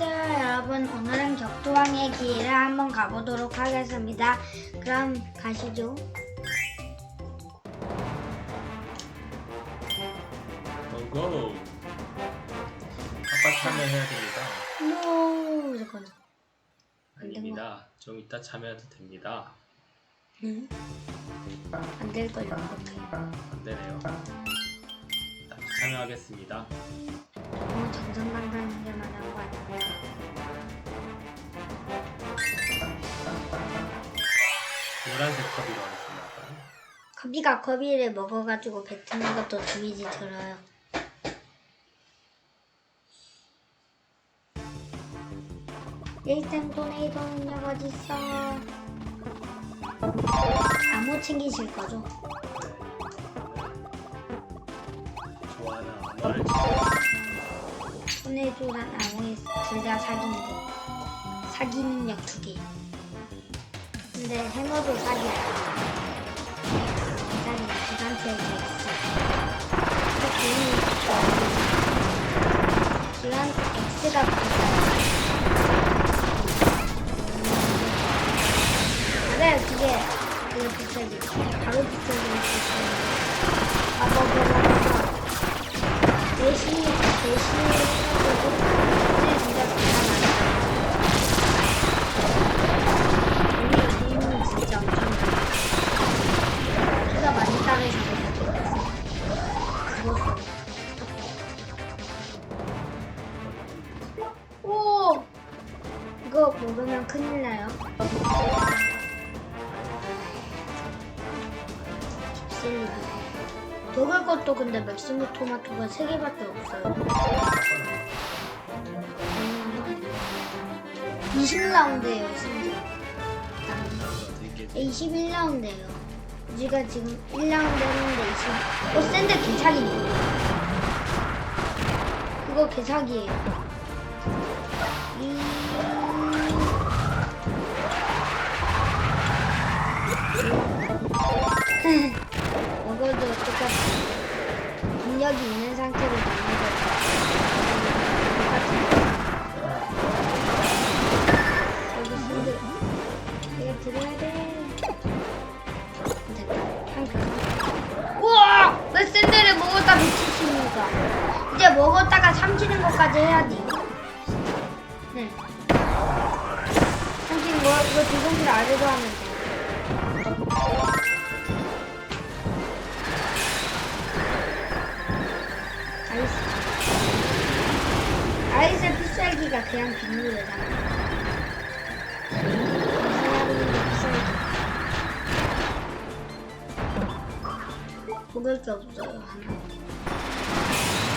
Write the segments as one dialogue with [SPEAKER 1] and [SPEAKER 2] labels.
[SPEAKER 1] 안녕하세요 여러분. 오늘은 격투왕의 길을 한번 가보도록 하겠습니다. 그럼 가시죠.
[SPEAKER 2] 고고. 아빠 참여해야 됩니다.
[SPEAKER 1] 노 잠깐
[SPEAKER 2] 아닙니다. 좀 이따 참여해도 됩니다.
[SPEAKER 1] 응? 안 될걸요 어떡해
[SPEAKER 2] 안 되네요. 참여하겠습니다.
[SPEAKER 1] 너무 정정당당
[SPEAKER 2] 노란색 컵이로 하겠습니다
[SPEAKER 1] 커비가 커비를 먹어가지고 뱉는 것도 데미지 들어요 일등 도네이도 능력 어딨어 암호 챙기실 거죠?
[SPEAKER 2] 네. 좋아하는 안마를
[SPEAKER 1] 토네이도란 암호에 둘다 사기 능력 사기 능력 두 개. 근데 해머도 사기야. 사기 기간체에 있어. 기간 X가 비싸. 맞아요, 그게 그게 비싸지. 바로 비싸지는 비싸지. 아, 뭐, 뭐, 뭐, 뭐. 대신 대신 이거 먹으면 큰일 나요. 셀리비. 먹을 것도 근데 맥시무 토마토가 3개밖에 없어요. 20라운드예요, 심지어.
[SPEAKER 2] 되게
[SPEAKER 1] 21라운드예요. 우리가 지금 1라운드 했는데 20. 어, 샌드 개사기네. 그거 개사기예요. 먹어도 똑같아. 능력이 있는 상태로 먹는 거 손들 내가 들어야 돼. 됐다. 한 우와! 왜 샌드를 먹었다 미치십니까? 이제 먹었다가 삼키는 것까지 해야 돼. 네. 삼키는 거 이거 조종실 아래로 하면 돼. 아이스 필살기가 그냥 비누래잖아. 먹을 게 없어요.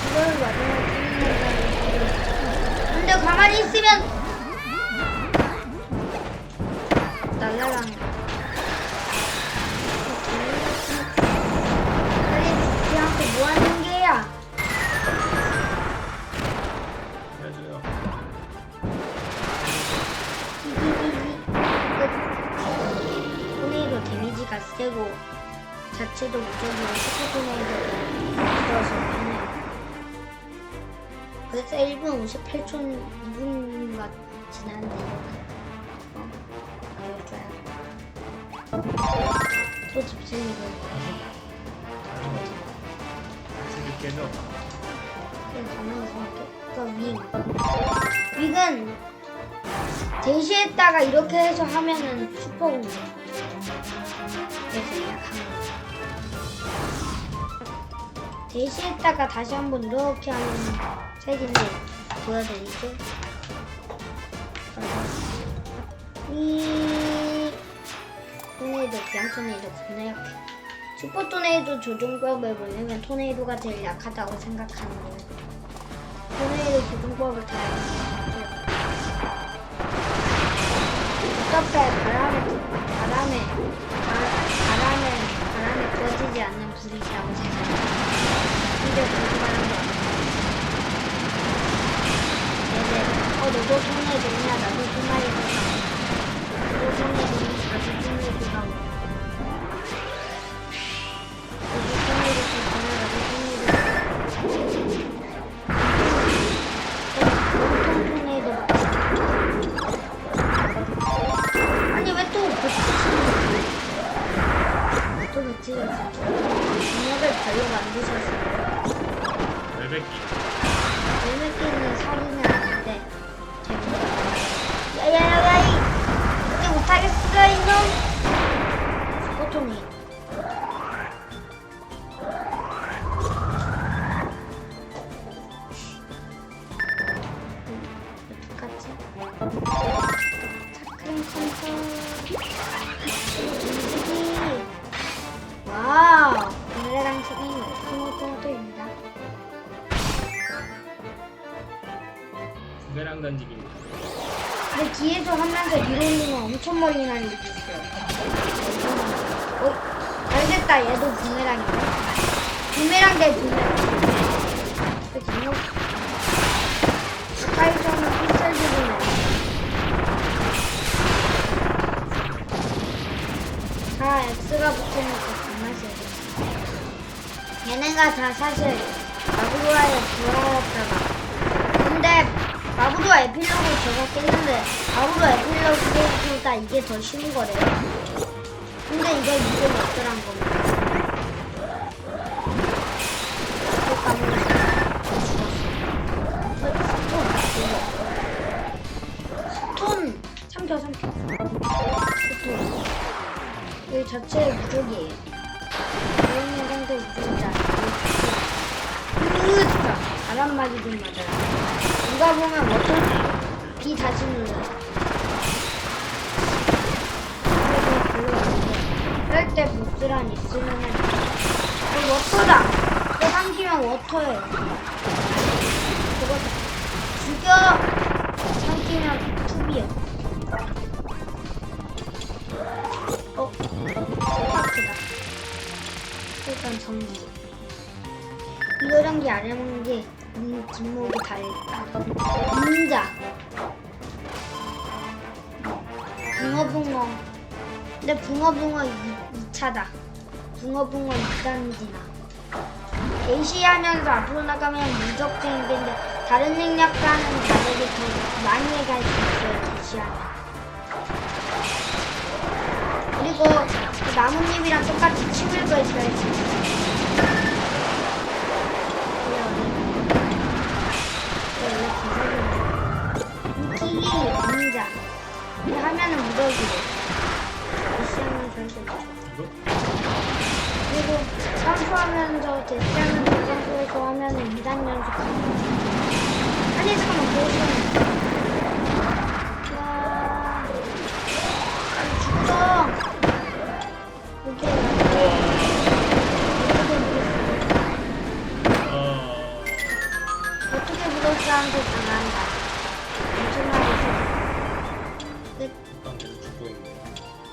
[SPEAKER 1] 이걸 마지막에 근데 가만히 있으면 날라가는 토네이도 데미지가 세고 자체도 무적이고 슈퍼 토네이도도 들어서 좋네요. 그래서 1분 58초 2분가 지났는데 어? 알려줘야 또 집중이고
[SPEAKER 2] 세개 깨져
[SPEAKER 1] 그러니 까윙 윙은 대시했다가 이렇게 해서 하면은 슈퍼공이에요 그래서 약한 거 대시했다가 다시 한번 이렇게 하면 색인데 보여드리죠. 이 토네이도 그냥 토네이도 겁나 약해. 슈퍼 토네이도 조종법을 보려면 토네이도가 제일 약하다고 생각하는 거예요 조종법을 다 알아요. 어차피 바람에 바람에 바- 바람에 바람에 꺼지지 않는 불이라고 생각해요. 근데 조종하는 거 네네. 어 너도 토네이도 있냐 나도 토네이도 너도 토네이도 있냐 나도 토네이도 세네. 얘네가 다 사실 마블로아의 부하였다가 근데 마블로아 에필로그 제가 깼는데 마블로아 에필로그보다 이게 더 쉬운 거래요. 근데 이거 이게 어쩌란 겁니다. 또 까먹었어. 죽었어. 스톤! 삼켜, 삼켜. 스톤. 여기 자체의 무적이에요. 그런 상태 무적이다. 으으차! 바람막이 좀 맞아요. 누가 보면 워터 비 다시 눌러. 그럴 때 보스란 있으면은 어, 워터다. 또 삼키면 워터예요. 그거다. 죽여. 삼키면 투비요. 일단 정리. 이거랑 게 아래만 게 음, 뒷목이 달다. ninja. 붕어붕어. 근데 붕어붕어 2, 차다 붕어붕어 2단지나. 대시하면서 앞으로 나가면 무적쟁인데 다른 능력과는 다르게 더 많이 갈수 있어요. 대시하면. 그리고 그 나뭇잎이랑 똑같이 침을 걸 수가 있 하면은. 대시하면서 할수 있어.
[SPEAKER 2] 이거?
[SPEAKER 1] 그리고 점프하면서 대시하면서 점프해서 하면은 2단 연속. 아니 잠깐만 보여주면.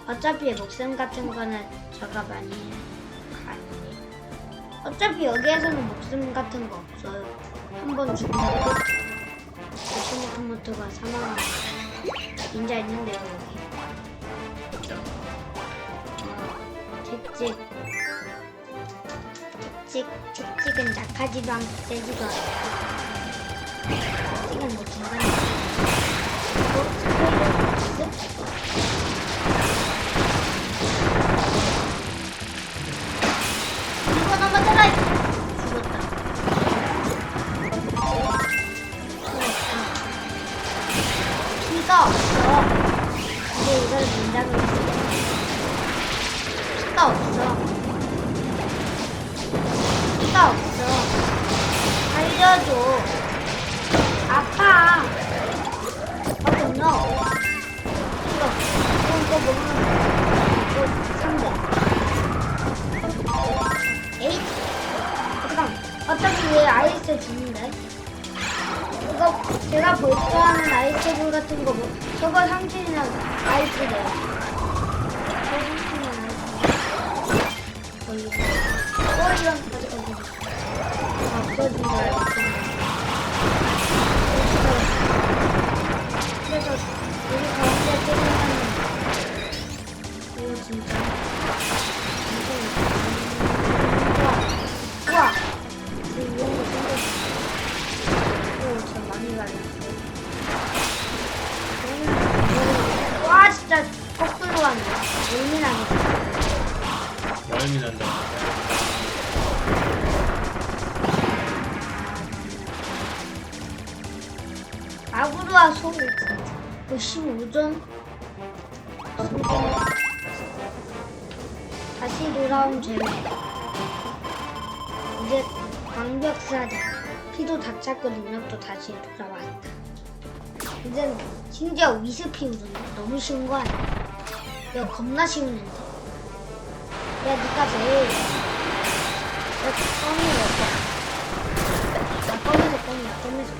[SPEAKER 1] 어차피 목숨 같은 거는 저가 많이 해. 아니. 어차피 여기에서는 목숨 같은 거 없어요. 한 번 죽으면 끝. 토마토마토가 사망하고. 닌자 있는데요, 여기. 어, 채찍. 채찍, 채찍은 약하지도 않고 세지도 않고. 채찍은 뭐 중간에. 거의. 어, 이 65점? 다시 돌아온 죄. 이제 광벽사자. 피도 다 찼고 능력도 다시 돌아왔다. 이젠 심지어 위스피 우전다 너무 쉬운 거 아니야? 야 겁나 쉬운데. 야 니가 제일 야 꺼내서 꺼내서 꺼내서 꺼내서 꺼내서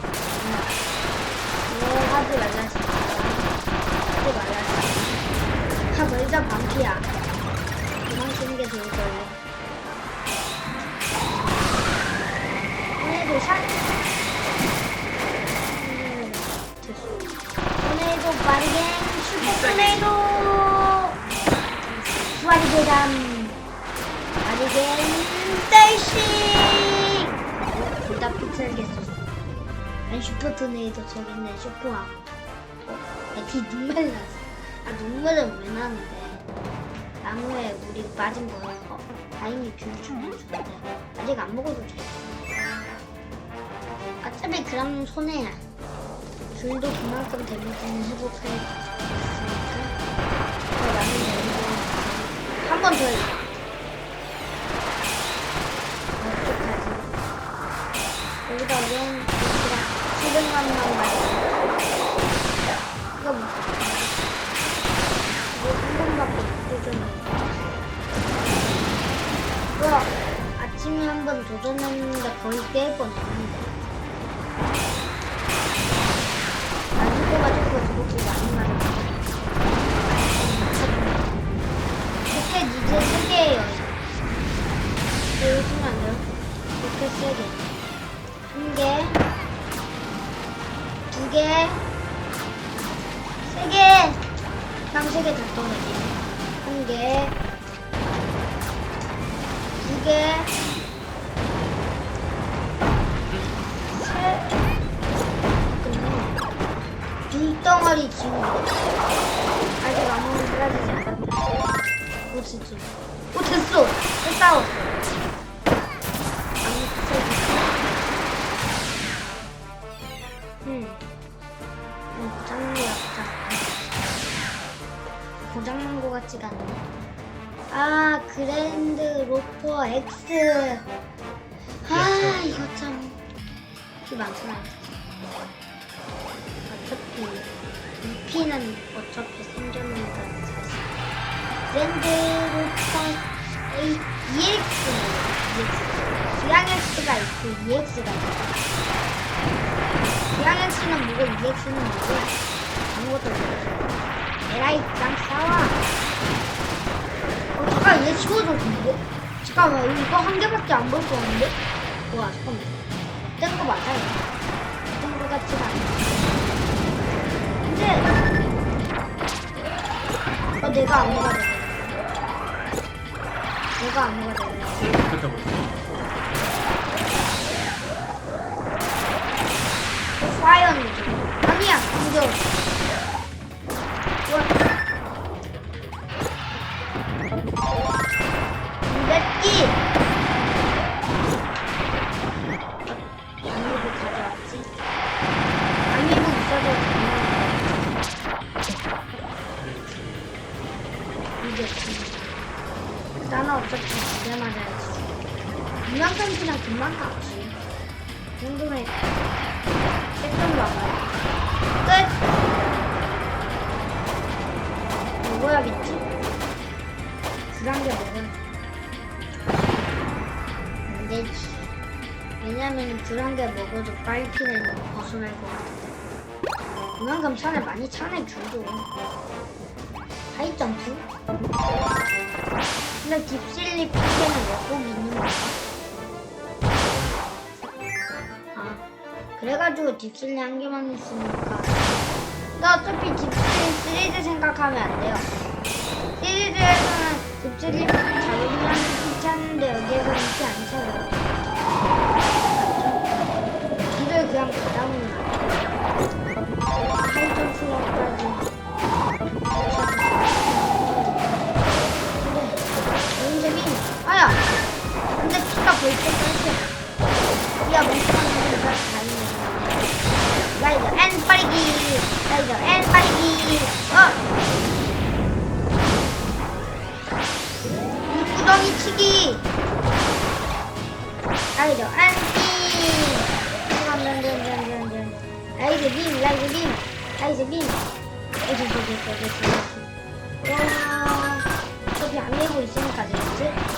[SPEAKER 1] 하지 말라지 아, 멀자 반피야. 그만 쓰는 게 좋을 거예요. 오늘도 샷. 오늘도 빠르게 슈퍼 토네이도. 빠르게담. 빠르게 데이싱. 둘다 픽셀겠어. 아니 슈퍼 토네이도 저기 있네. 어, 애기 눈물 났어. 아 눈물은 왜 나는데? 나무에 물이 빠진 거예요. 어, 다행히 귤 주면 좋은데 아직 안 먹어도 돼. 어차피 그럼 손해야. 귤도 그만큼 데미지는 회복할 수 있으니까. 어, 나는 여기서 한번 더 해. 어떡하지? 여기다 어려운 도시락 싫은 것만 말이야. 이거 뭐? 이거 한 번밖에 이거 아침에 한 번 도전했는데 거의 깰 뻔했는데. 나 죽어가지고 그렇게 많이 맞았어. 그때 이제 세 개예요. 여기 쓰면 안 돼요? 이렇게 세 개. 한 개. 두 개. 세 개. 쌍세개 작동되지. 한 개. 두 개. 세. 눈덩어리 지우개. 아직 아무런 사라지지 않았다. 오, 진짜. 오, 됐어! 됐다! 것 같지가 않네. 아, 그랜드 로퍼 X. 아, 이거 참. 이 많잖아. 어차피 DP는 어차피 생겼는데 사실 그랜드 로퍼 A EX는 EX 기왕 X가 있고 EX가 있어 기왕 X는 뭐고 EX는 뭐고 아무것도 모르겠어 에라이 짱 싸워. 어 잠깐 얘 치워줬는데? 잠깐만 이거 한 개밖에 안 볼 거 같은데? 와 잠깐만. 뜬거 맞아요 뜬거 같지가 않아. 근데 어 내가 안 먹어야 돼. 내가 안
[SPEAKER 2] 좋겠다 보다.
[SPEAKER 1] 파이어는 아니야 이거 금방 이. 정도면 색좀 나와요. 끝! 먹어야겠지 개 먹어야지 안 되지. 왜냐면 개 먹어도 빨피는 벗어날 것 같은데 그만큼 차를 많이 차네 줄도. 하이점프? 근데 딥실리 왜꼭 있는 건가? 그래가지고 딥슬리 한 개만 있으니까. 나 어차피 딥슬리 시리즈 생각하면 안 돼요. 시리즈에서는 딥슬리 자기만 괜찮은데 여기에서는 이렇게 안 차요. 길을 그냥 돼요. 하이점 수업까지. 근데 재밌네. 아야! 근데 피가 벌써 떨려 야. 있네 라이더 앤 빠르기 라이더 앤 빠르기. 어. 물구덩이 치기. 라이더 앤 빔. 라이더 빔 라이더 빔 아이즈빔 어디 저기 저기 저기 와 어차피 안 밀고 있으니까 되겠지?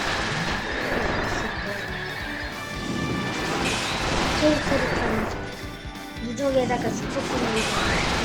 [SPEAKER 1] 거 케이크를 타면서 무적에다가 거야.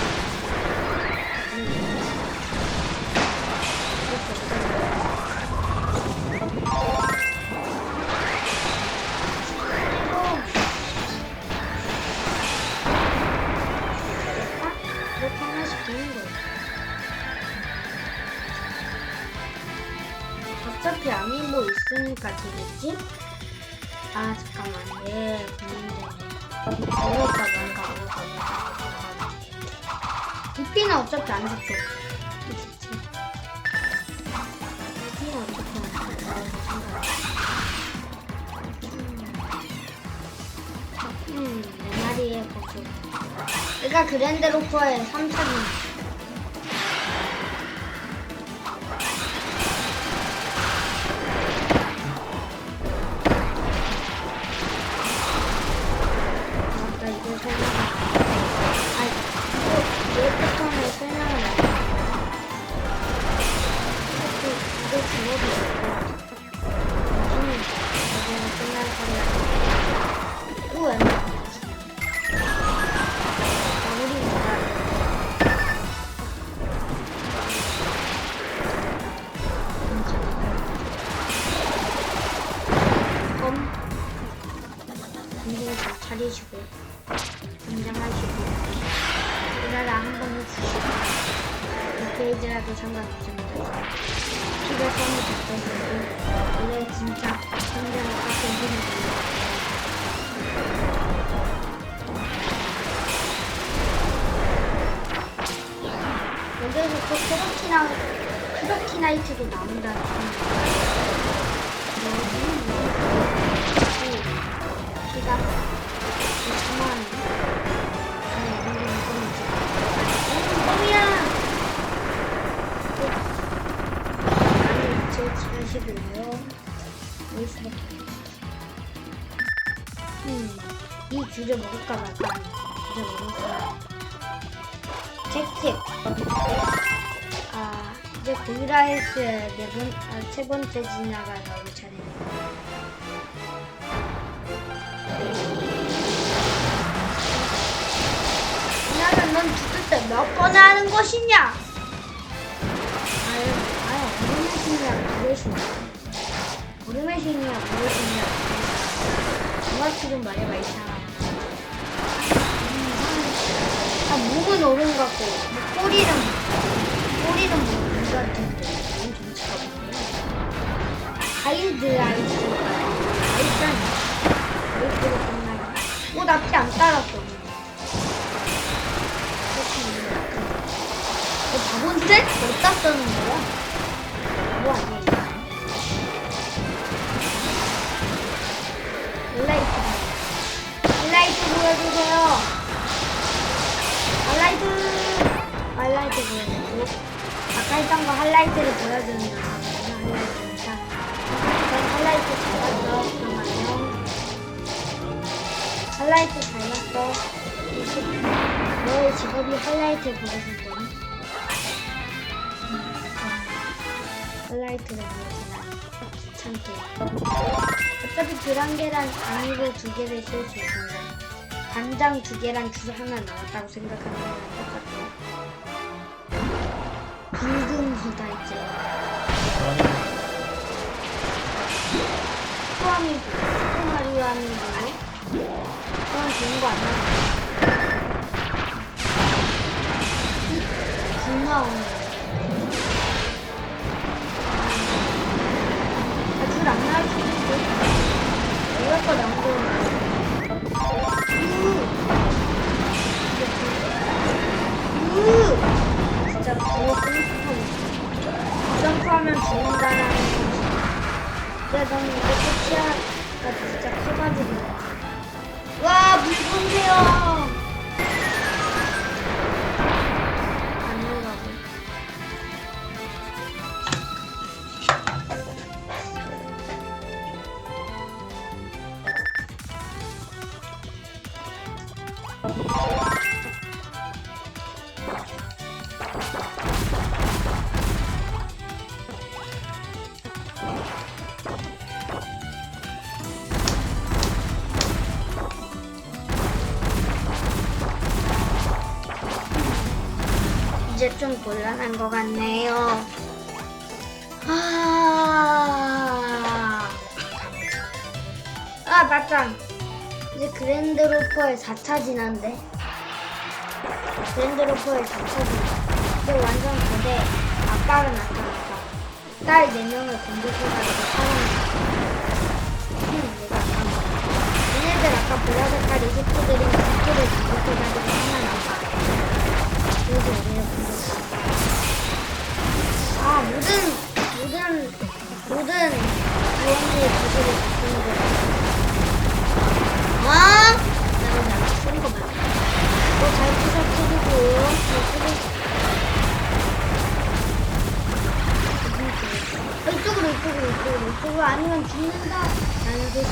[SPEAKER 1] 어차피 아미 뭐 있으니까 되겠지? 아 잠깐만 얘 고민되네 어울까 뭔가 어울까 뭔가 부피는 어차피 안 죽죠 부피는 어차피 안 죽죠 음내 마리에 고수 내가 그랜드 로퍼의 3차전 잘 차리시고 긴장하시고 일하라 한번 해주시고 몇 페이지라도 상관없습니다. 피가 처음에 바꿔주고 원래 진짜 성장을 깎은 분이 여기에서 또 크로키나 크로키나이트도 아니 제 지으시고요 여기 수밖에 음이 귤을 먹을까 말까 귤을 먹을까 책책. 아 이제 고이라이스 네번 아, 세 번째 지나갈 나올 차례네요 나는 넌 죽을 때 몇번 하는 것이냐? 아유, 아유, 얼음의 신이야, 무엇이냐? 얼음의 신이야, 무엇이냐? 정확히 좀 말해봐, 이 사람. 음, 아, 목은 얼음 같고, 뭐 꼬리는, 꼬리는 뭐물 같은데. 뭔 정치가 뭐야? 하이드 아이스. 아이스는, 아이스로 끝나게. 어, 나피 안 따랐어. 너 바본데? 어디다 쓰는 거야? 뭐 아니야? 이거 하이라이트. 하이라이트 보여주세요. 하이라이트. 하이라이트 보여주고. 아까 했던 거 하이라이트를 보여주는 영상이에요 하이라이트니까 그럼 하이라이트 잘 봤어. 그럼 안녕 하이라이트 잘 봤어 너의 직업이 하이라이트를 보여준다 니? 하이라이트를 보여주나 귀찮게 어차피 계란 계란 아니고 두 개를 쓸 수 있습니다. 간장 두 개랑 줄 하나 나왔다고 생각하는 거랑 똑같아요. 붉은 거다 이제 포함이 슈퍼마리오 하는 거고 그건 좋은 거 아니야 이제 좀 곤란한 것 같네요. 아, 아 맞다. 이제 그랜드로퍼의 4차 진화인데. 그랜드로퍼의 4차 진화. 이제 완전 거대 아빠가 나타났다. 딸 4명을 공격해가지고 살아났다. 얘네들 아까 보라색깔 이집트들이 국토를 공격해가지고 살아났다. 공격했다. 아, 모든, 모든, 모든 구원의 기술을 바꾸는 거야. 아! 내가 나랑 쓰는 거 봐. 너잘 잘 부서뜨리고. 어, 이쪽으로, 이쪽으로, 이쪽으로, 이쪽으로 아니면 죽는다. 라는 뜻이.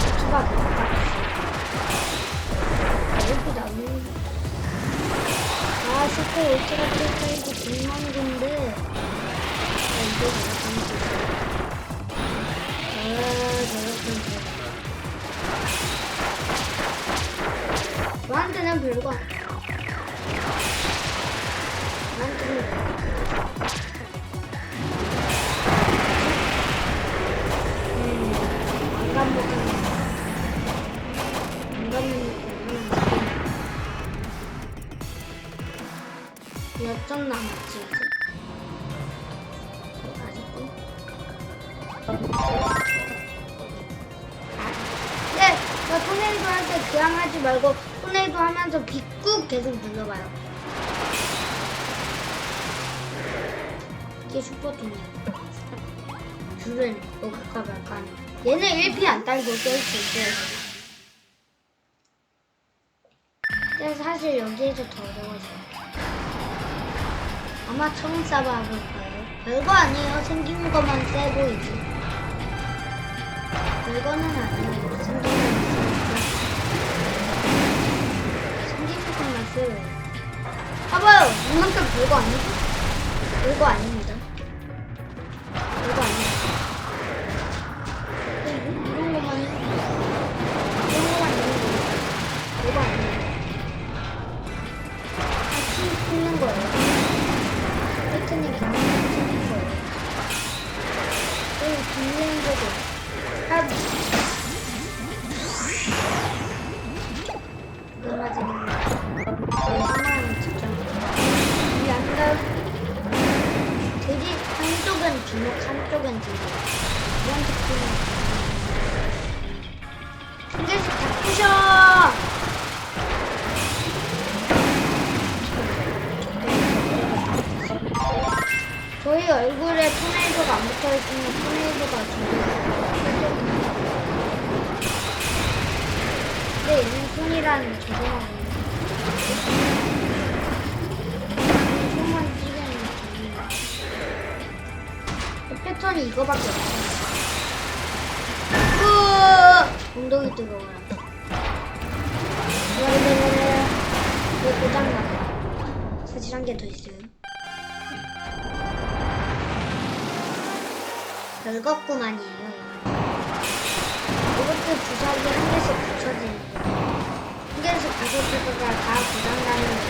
[SPEAKER 1] 여기 나무. 아, 실제 일체가 뜰때이고 불만이 건데. 아, 내가 잘못했어. 아, 잘못했어. 저한테는 별거 아니야. 몇점 남았지 이제? 아직도? 네, 나 토네이도 할때 그냥 하지 말고 토네이도 하면서 빗꾹 계속 눌러봐요. 이게 슈퍼 토네이도. 줄은 먹을까 말까 하는. 얘는 1피 안 딸고 깰 수 있어요. 사실 여기에서 더 어려워져요. 아마 처음 싸봐볼 거예요. 별거 아니에요. 생긴 것만 세 보이지. 별거는 아니에요. 생긴 것만 세니까. 생긴 것만 세요. 봐봐요. 이만큼 별거 아니죠? 별거 아닙니다. 별거 아니에요. 패턴이 이거밖에 없어. 으 엉덩이. 기다려기다려 이거 고장나. 사실 한 개 더 있어요. 별것구만이에요. 이것도 주사기 한 개씩 붙여지는 거. 한 개씩 붙여지다가 다 고장나는 거.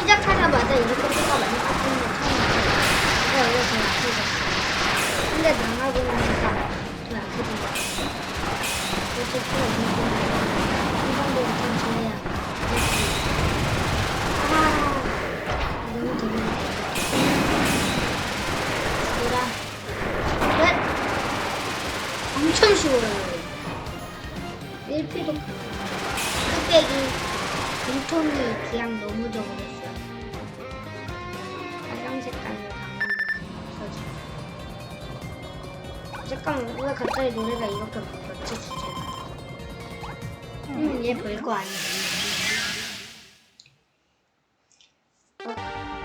[SPEAKER 1] 시작하자마자 이렇게 뜨가 많이 깎이는 게 처음이에요. 근데 원래 더 약해졌어요. 근데 나가고 나니까 더 약해진 거 그래서 또 이거 한번도 좀 잘해야 아 너무 재밌네. 얘들아 넷 엄청 쉬워요. 1피도 흑백이 금통이 그냥 너무 적어졌어요. 빨강 색깔로 잠깐만 왜 갑자기 노래가 이렇게 바뀌었지 주제가 음얘 별거 아니야. 어,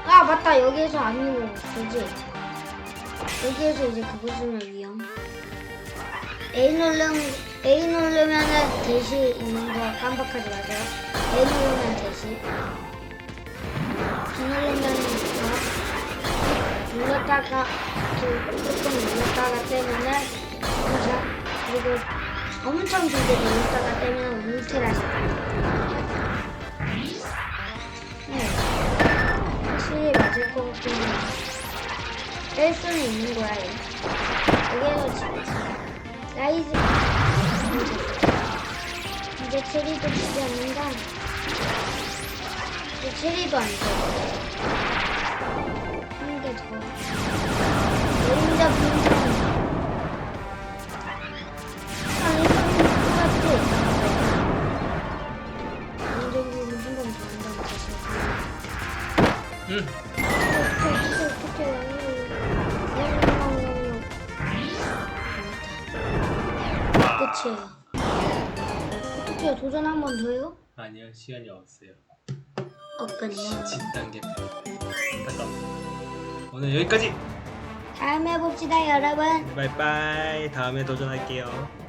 [SPEAKER 1] 아 맞다. 여기에서 아니고 그지? 여기에서 이제 그거 쓰면 위험. A 누르면 A 누르면은 대시 있는 거 깜빡하지 마세요. A 누르면 대시. B 누르면 이거 눌렀다가 그 조금 눌렀다가 떼면은 보자 그리고 엄청 길게 눌렀다가 떼면 울트라시 네 확실히 맞을 것 같긴 해뺄 수는 있는 거야 얘 여기에서 지금 라이즈 이제 체리도 주지 않는다 이제 체리도 안 돼. 한개 더. 그림자.
[SPEAKER 2] 응.
[SPEAKER 1] 끝이에요. 도전 한 번 더요?
[SPEAKER 2] 아니요 시간이 없어요.
[SPEAKER 1] 없군요.
[SPEAKER 2] 진단계 안타깝네. 오늘 여기까지.
[SPEAKER 1] 다음에 봅시다, 여러분.
[SPEAKER 2] 바이바이. 다음에 도전할게요.